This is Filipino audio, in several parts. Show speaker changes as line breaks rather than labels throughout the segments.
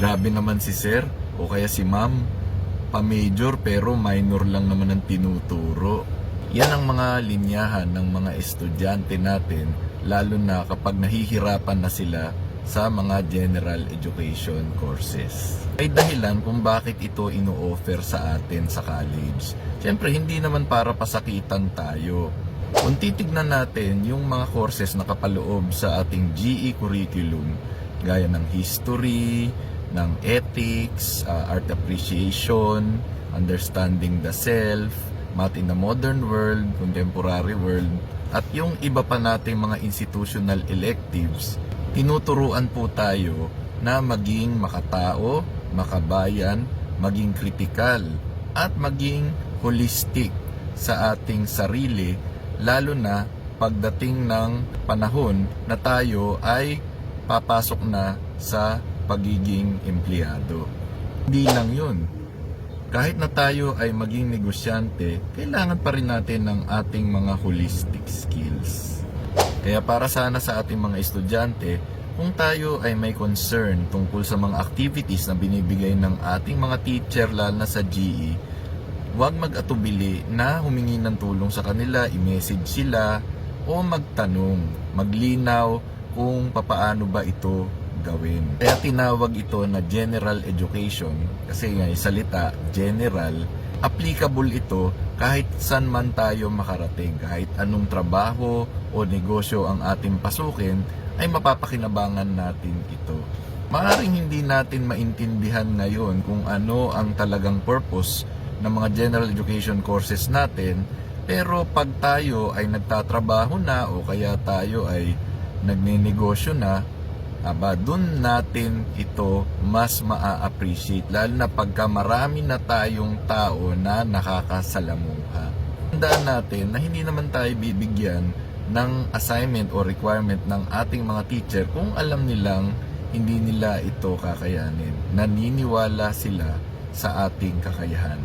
Grabe naman si sir o kaya si ma'am, pa-major pero minor lang naman ang tinuturo. Yan ang mga linyahan ng mga estudyante natin lalo na kapag nahihirapan na sila sa mga general education courses. May dahilan kung bakit ito ino-offer sa atin sa college. Siyempre, hindi naman para pasakitan tayo. Kung titignan natin yung mga courses na kapaloob sa ating GE curriculum, gaya ng history, ng ethics, uh, art appreciation, understanding the self, math in the modern world, contemporary world, at yung iba pa nating mga institutional electives, tinuturuan po tayo na maging makatao, makabayan, maging kritikal, at maging holistic sa ating sarili, lalo na pagdating ng panahon na tayo ay papasok na sa pagiging empleyado. Hindi lang yun. Kahit na tayo ay maging negosyante, kailangan pa rin natin ng ating mga holistic skills. Kaya para sana sa ating mga estudyante, kung tayo ay may concern tungkol sa mga activities na binibigay ng ating mga teacher lalo na sa GE, huwag mag-atubili na humingi ng tulong sa kanila, i-message sila, o magtanong, maglinaw kung papaano ba ito gawin. Kaya tinawag ito na general education kasi nga yung salita general, applicable ito kahit saan man tayo makarating, kahit anong trabaho o negosyo ang ating pasukin, ay mapapakinabangan natin ito. Maaring hindi natin maintindihan ngayon kung ano ang talagang purpose ng mga general education courses natin, pero pag tayo ay nagtatrabaho na o kaya tayo ay nagnenegosyo na, aba, dun natin ito mas maa-appreciate. Lalo na pagka marami na tayong tao na nakakasalamuha. Tandaan natin na hindi naman tayo bibigyan ng assignment o requirement ng ating mga teacher kung alam nilang hindi nila ito kakayanin. Naniniwala sila sa ating kakayahan.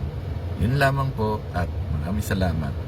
Yun lamang po at maraming salamat.